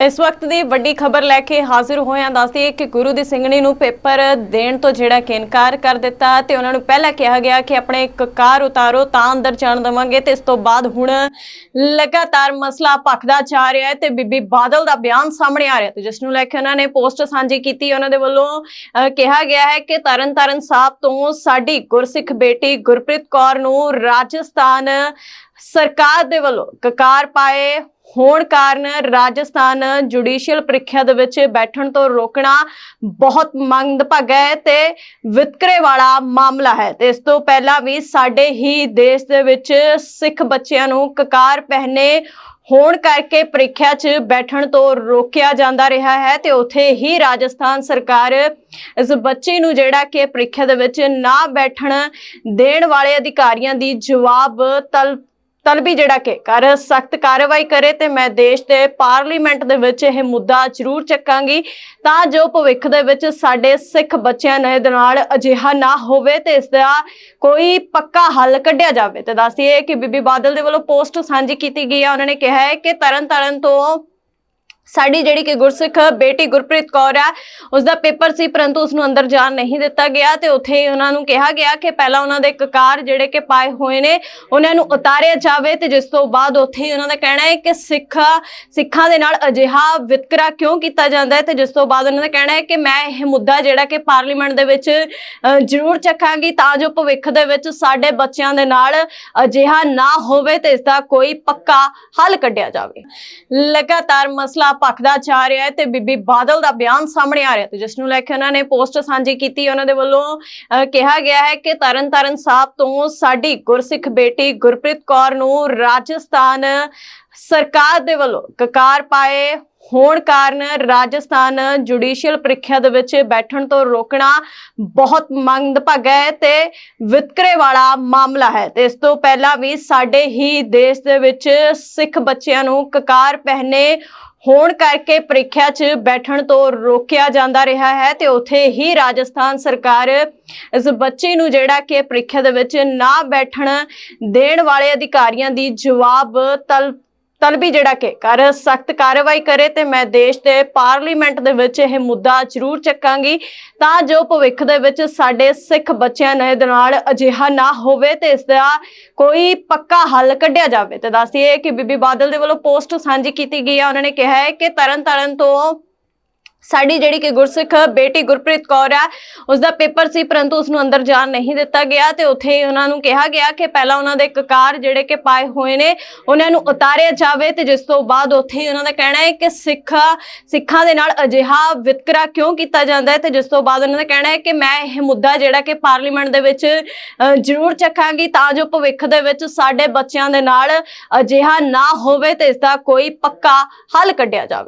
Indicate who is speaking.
Speaker 1: ਇਸ ਵਕਤ ਦੀ ਵੱਡੀ ਖਬਰ ਲੈ ਕੇ ਹਾਜ਼ਰ ਹੋਇਆ ਦੱਸਦੀ ਦੱਸਦੀਏ ਕਿ ਗੁਰੂ ਦੀ ਸਿੰਘਣੀ ਨੂੰ ਪੇਪਰ ਦੇਣ ਤੋਂ ਜਿਹੜਾ ਕਿ ਇਨਕਾਰ ਕਰ ਦਿੱਤਾ ਤੇ ਉਹਨਾਂ ਨੂੰ ਪਹਿਲਾਂ ਕਿਹਾ ਗਿਆ ਕਿ ਆਪਣੇ ਕਕਾਰ ਉਤਾਰੋ ਤਾਂ ਅੰਦਰ ਜਾਣ ਦੇਵਾਂਗੇ ਤੇ ਇਸ ਤੋਂ ਬਾਅਦ ਹੁਣ ਲਗਾਤਾਰ ਮਸਲਾ ਭਖਦਾ ਜਾ ਰਿਹਾ ਹੈ ਤੇ ਬੀਬੀ ਬਾਦਲ ਦਾ ਬਿਆਨ ਸਾਹਮਣੇ ਆ ਰਿਹਾ ਤੇ ਜਿਸ ਨੂੰ ਲੈ ਕੇ ਉਹਨਾਂ ਨੇ ਪੋਸਟ ਸਾਂਝੀ ਕੀਤੀ ਉਹਨਾਂ ਦੇ ਵੱਲੋਂ ਅਹ, ਕਿਹਾ ਗਿਆ ਹੈ ਕਿ ਤਰਨ ਤਰਨਤਾਰਨ ਸਾਹਿਬ ਤੋਂ ਸਾਡੀ ਗੁਰਸਿੱਖ ਬੇਟੀ ਗੁਰਪ੍ਰੀਤ ਕੌਰ ਨੂੰ ਰਾਜਸਥਾਨ ਸਰਕਾਰ ਦੇ ਵੱਲੋਂ ਕਕਾਰ ਪਾਏ ਹੋਣ ਕਾਰਨ ਰਾਜਸਥਾਨ ਜੁਡੀਸ਼ੀਅਲ ਪ੍ਰੀਖਿਆ ਦੇ ਵਿੱਚ ਬੈਠਣ ਤੋਂ ਰੋਕਣਾ ਬਹੁਤ ਮੰਦਭਾਗਾ ਹੈ ਤੇ ਵਿਤਕਰੇ ਵਾਲਾ ਮਾਮਲਾ ਹੈ। ਤੇ ਇਸ ਤੋਂ ਪਹਿਲਾਂ ਵੀ ਸਾਡੇ ਹੀ ਦੇਸ਼ ਦੇ ਵਿੱਚ ਸਿੱਖ ਬੱਚਿਆਂ ਨੂੰ ਕਕਾਰ ਪਹਿਨੇ ਹੋਣ ਕਰਕੇ ਪ੍ਰੀਖਿਆ 'ਚ ਬੈਠਣ ਤੋਂ ਰੋਕਿਆ ਜਾਂਦਾ ਰਿਹਾ ਹੈ ਤੇ ਉੱਥੇ ਹੀ ਰਾਜਸਥਾਨ ਸਰਕਾਰ ਇਸ ਬੱਚੇ ਨੂੰ ਜਿਹੜਾ ਕਿ ਪ੍ਰੀਖਿਆ ਦੇ ਵਿੱਚ ਨਾ ਬੈਠਣ ਦੇਣ ਵਾਲੇ ਅਧਿਕਾਰੀਆਂ ਦੀ ਜਵਾਬ ਤਲ ਤਲਬੀ ਜਿਹੜਾ ਕਿ ਕਰ ਸਖਤ ਕਾਰਵਾਈ ਕਰੇ ਤੇ ਮੈਂ ਦੇਸ਼ ਦੇ ਪਾਰਲੀਮੈਂਟ ਦੇ ਵਿੱਚ ਇਹ ਮੁੱਦਾ ਜ਼ਰੂਰ ਚੱਕਾਂਗੀ। ਤਾਂ ਜੋ ਭਵਿੱਖ ਦੇ ਵਿੱਚ ਸਾਡੇ ਸਿੱਖ ਬੱਚਿਆਂ ਨੇ ਦੇ ਨਾਲ ਅਜਿਹਾ ਨਾ ਹੋਵੇ ਤੇ ਇਸ ਦਾ ਕੋਈ ਪੱਕਾ ਹੱਲ ਕੱਢਿਆ ਜਾਵੇ। ਤੇ ਦੱਸੀਏ ਕਿ ਬੀਬੀ ਬਾਦਲ ਦੇ ਵੱਲੋਂ ਪੋਸਟ ਸਾਂਝੀ ਕੀਤੀ ਗਈ ਹੈ ਉਹਨਾਂ ਨੇ ਕਿਹਾ ਹੈ ਕਿ ਤਰਨ ਤਾਰਨ ਤੋਂ ਸਾਡੀ ਜਿਹੜੀ ਕਿ ਗੁਰਸਿੱਖ ਬੇਟੀ ਗੁਰਪ੍ਰੀਤ ਕੌਰ ਹੈ ਉਸ ਦਾ ਪੇਪਰ ਸੀ, ਪਰੰਤੂ ਉਸ ਨੂੰ ਅੰਦਰ ਜਾਣ ਨਹੀਂ ਦਿੱਤਾ ਗਿਆ ਤੇ ਉੱਥੇ ਉਹਨਾਂ ਨੂੰ ਕਿਹਾ ਗਿਆ ਕਿ ਪਹਿਲਾਂ ਉਹਨਾਂ ਦੇ ਕਕਾਰ ਜਿਹੜੇ ਕਿ ਪਾਏ ਹੋਏ ਨੇ, ਉਹਨਾਂ ਨੂੰ ਉਤਾਰਿਆ ਜਾਵੇ ਤੇ ਜਿਸ ਤੋਂ ਬਾਅਦ ਉੱਥੇ ਹੀ ਉਹਨਾਂ ਦਾ ਕਹਿਣਾ ਹੈ ਕਿ ਸਿੱਖ, ਸਿੱਖਾਂ ਦੇ ਨਾਲ ਅਜਿਹਾ ਵਿਤਕਰਾ ਕਿਉਂ ਕੀਤਾ ਜਾਂਦਾ ਹੈ ਤੇ ਜਿਸ ਤੋਂ ਬਾਅਦ ਉਹਨਾਂ ਦਾ ਕਹਿਣਾ ਹੈ ਕਿ ਮੈਂ ਇਹ ਮੁੱਦਾ ਜਿਹੜਾ ਕਿ ਪਾਰਲੀਮੈਂਟ ਦੇ ਵਿੱਚ ਜ਼ਰੂਰ ਚੱਕਾਂਗੀ ਤਾਂ ਜੋ ਭਵਿੱਖ ਦੇ ਵਿੱਚ ਸਾਡੇ ਬੱਚਿਆਂ ਦੇ ਨਾਲ ਅਜਿਹਾ ਨਾ ਹੋਵੇ ਤੇ ਇਸ ਦਾ ਕੋਈ ਪੱਕਾ ਹੱਲ ਕੱਢਿਆ ਜਾਵੇ। ਲਗਾਤਾਰ ਮਸਲਾ ਭਖਦਾ ਜਾ ਰਿਹਾ ਹੈ ਤੇ ਬੀਬੀ ਬਾਦਲ ਦਾ ਬਿਆਨ ਸਾਹਮਣੇ ਆ ਰਿਹਾ ਤੇ ਜਿਸ ਨੂੰ ਲੈ ਕੇ ਉਹਨਾਂ ਨੇ ਪੋਸਟ ਸਾਂਝੀ ਕੀਤੀ ਉਹਨਾਂ ਦੇ ਵੱਲੋਂ ਅਹ, ਕਿਹਾ ਗਿਆ ਹੈ ਕਿ ਤਰਨ ਤਰਨਤਾਰਨ ਸਾਹਿਬ ਤੋਂ ਸਾਡੀ ਗੁਰਸਿੱਖ ਬੇਟੀ ਗੁਰਪ੍ਰੀਤ ਕੌਰ ਨੂੰ ਰਾਜਸਥਾਨ ਸਰਕਾਰ ਦੇ ਵੱਲੋਂ ਕਕਾਰ ਪਾਏ ਹੋਣ ਕਾਰਨ ਰਾਜਸਥਾਨ ਜੁਡੀਸ਼ੀਅਲ ਪ੍ਰੀਖਿਆ ਦੇ ਵਿੱਚ ਬੈਠਣ ਤੋਂ ਰੋਕਣਾ ਬਹੁਤ ਮੰਦਭਾਗਾ ਹੈ ਤੇ ਵਿਤਕਰੇ ਵਾਲਾ ਮਾਮਲਾ ਹੈ। ਤੇ ਇਸ ਤੋਂ ਪਹਿਲਾਂ ਵੀ ਸਾਡੇ ਹੀ ਦੇਸ਼ ਦੇ ਵਿੱਚ ਸਿੱਖ ਬੱਚਿਆਂ ਨੂੰ ਕਕਾਰ ਪਹਿਨੇ ਹੋਣ ਕਰਕੇ ਪ੍ਰੀਖਿਆ 'ਚ ਬੈਠਣ ਤੋਂ ਰੋਕਿਆ ਜਾਂਦਾ ਰਿਹਾ ਹੈ ਤੇ ਉੱਥੇ ਹੀ ਰਾਜਸਥਾਨ ਸਰਕਾਰ ਇਸ ਬੱਚੇ ਨੂੰ ਜਿਹੜਾ ਕਿ ਪ੍ਰੀਖਿਆ ਦੇ ਵਿੱਚ ਨਾ ਬੈਠਣ ਦੇਣ ਵਾਲੇ ਅਧਿਕਾਰੀਆਂ ਦੀ ਜਵਾਬ ਤਲ ਤਲਬੀ ਜਿਹੜਾ ਕਿ ਕਰ, ਸਖਤ ਕਾਰਵਾਈ ਕਰੇ ਤੇ ਮੈਂ ਦੇਸ਼ ਦੇ ਪਾਰਲੀਮੈਂਟ ਦੇ ਵਿੱਚ ਇਹ ਮੁੱਦਾ ਜ਼ਰੂਰ ਚੱਕਾਂਗੀ ਤਾਂ ਜੋ ਭਵਿੱਖ ਦੇ ਵਿੱਚ ਸਾਡੇ ਸਿੱਖ ਬੱਚਿਆਂ ਨੇ ਦੇ ਨਾਲ ਅਜਿਹਾ ਨਾ ਹੋਵੇ ਤੇ ਇਸ ਦਾ ਕੋਈ ਪੱਕਾ ਹੱਲ ਕੱਢਿਆ ਜਾਵੇ। ਤੇ ਦੱਸੀਏ ਕਿ ਬੀਬੀ ਬਾਦਲ ਦੇ ਵੱਲੋਂ ਪੋਸਟ ਸਾਂਝੀ ਕੀਤੀ ਗਈ ਹੈ ਉਹਨਾਂ ਨੇ ਕਿਹਾ ਹੈ ਕਿ ਤਰਨ ਤਾਰਨ ਤੋਂ ਸਾਡੀ ਜਿਹੜੀ ਕਿ ਗੁਰਸਿੱਖ ਬੇਟੀ ਗੁਰਪ੍ਰੀਤ ਕੌਰ ਹੈ ਉਸ ਦਾ ਪੇਪਰ ਸੀ ਪਰੰਤੂ ਉਸ ਨੂੰ ਅੰਦਰ ਜਾਣ ਨਹੀਂ ਦਿੱਤਾ ਗਿਆ ਤੇ ਉੱਥੇ ਹੀ ਉਹਨਾਂ ਨੂੰ ਕਿਹਾ ਗਿਆ ਕਿ ਪਹਿਲਾਂ ਉਹਨਾਂ ਦੇ ਕਕਾਰ ਜਿਹੜੇ ਕਿ ਪਾਏ ਹੋਏ ਨੇ, ਉਹਨਾਂ ਨੂੰ ਉਤਾਰਿਆ ਜਾਵੇ ਤੇ ਜਿਸ ਤੋਂ ਬਾਅਦ ਉੱਥੇ ਹੀ ਉਹਨਾਂ ਦਾ ਕਹਿਣਾ ਹੈ ਕਿ ਸਿੱਖ, ਸਿੱਖਾਂ ਦੇ ਨਾਲ ਅਜਿਹਾ ਵਿਤਕਰਾ ਕਿਉਂ ਕੀਤਾ ਜਾਂਦਾ ਹੈ ਤੇ ਜਿਸ ਤੋਂ ਬਾਅਦ ਉਹਨਾਂ ਦਾ ਕਹਿਣਾ ਹੈ ਕਿ ਮੈਂ ਇਹ ਮੁੱਦਾ ਜਿਹੜਾ ਕਿ ਪਾਰਲੀਮੈਂਟ ਦੇ ਵਿੱਚ ਜ਼ਰੂਰ ਚੱਕਾਂਗੀ ਤਾਂ ਜੋ ਭਵਿੱਖ ਦੇ ਵਿੱਚ ਸਾਡੇ ਬੱਚਿਆਂ ਦੇ ਨਾਲ ਅਜਿਹਾ ਨਾ ਹੋਵੇ ਤੇ ਇਸ ਦਾ ਕੋਈ ਪੱਕਾ ਹੱਲ ਕੱਢਿਆ ਜਾਵੇ।